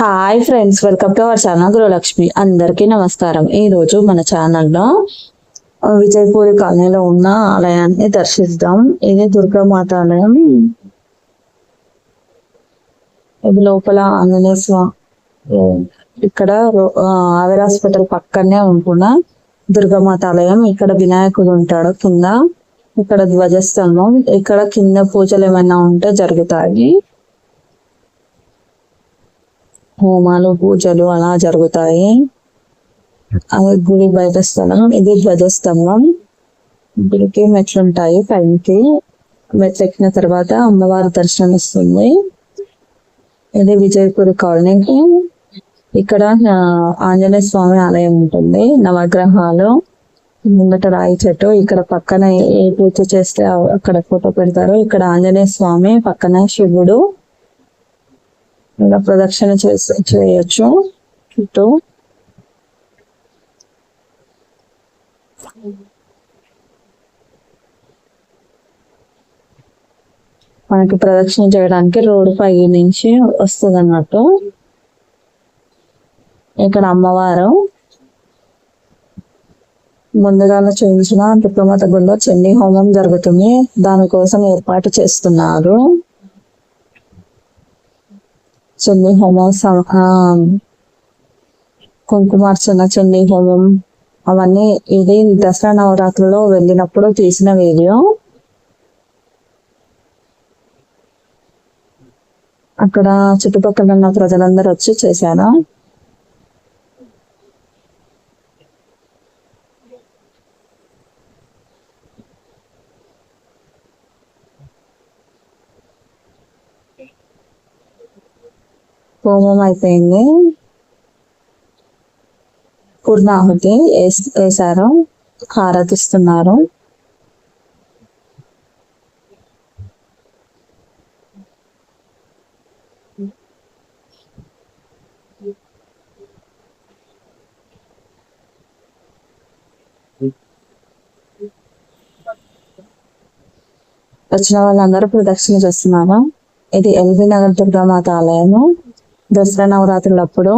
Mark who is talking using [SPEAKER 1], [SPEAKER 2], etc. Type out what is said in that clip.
[SPEAKER 1] Hi friends welcome to our channel Gruhalakshmi అందరికీ నమస్కారం ఈ రోజు మన ఛానల్లో విజయపూరి కాలనీలో ఉన్న ఆలయాన్ని దర్శిద్దాం. ఇది దుర్గామాత ఆలయం. ఇది లోపల ఆంజనేయ స్వామి ఇక్కడ ఆవిర్ హాస్పిటల్ పక్కనే ఉంటున్న దుర్గామాత ఆలయం. ఇక్కడ వినాయకుడు ఉంటాడు కింద. ఇక్కడ ధ్వజస్తంభం. ఇక్కడ కింద పూజలు ఏమైనా ఉంటే జరుగుతాయి. హోమాలు పూజలు అలా జరుగుతాయి. అది గుడి బయట స్థలం ఇది ధ్వజస్తంభం గుడికి మెట్లు ఉంటాయి పైకి. మెట్లు ఎక్కిన తర్వాత అమ్మవారి దర్శనం ఇస్తుంది ఇది విజయపూర్ కాలనీకి. ఇక్కడ ఆంజనేయ స్వామి ఆలయం ఉంటుంది నవగ్రహాలు. ముందట రాయి చెట్టు ఇక్కడ పక్కన ఏ పూజ చేస్తే అక్కడ ఫోటో పెడతారు ఇక్కడ ఆంజనేయ స్వామి పక్కన శివుడు. ఇలా ప్రదక్షిణ చేసి చేయొచ్చు. చుట్టూ. మనకి ప్రదక్షిణ చేయడానికి రోడ్డు పై నుంచి వస్తుంది అన్నట్టు ఇక్కడ అమ్మవారు. ముందుగా చూపించిన దుర్గమాత గుడిలో చండీ హోమం జరుగుతుంది. దానికోసం ఏర్పాటు చేస్తున్నారు. చండీ హోమం కుంకుమార్చన చండీ హోమం అవన్నీ ఇది దసరా నవరాత్రిలో వెళ్ళినప్పుడు తీసిన వీడియో. అక్కడ చుట్టుపక్కల ఉన్న ప్రజలందరూ వచ్చి చేశారు? హోమం అయిపోయింది పూర్ణాహుతి వేస్- వేశారు హారతిస్తున్నారు వచ్చిన వాళ్ళందరూ ప్రదక్షిణ చేస్తున్నారు? ఇది ఎల్బీ నగర్ దుర్గామాత ఆలయము. దసరా నవరాత్రులప్పుడు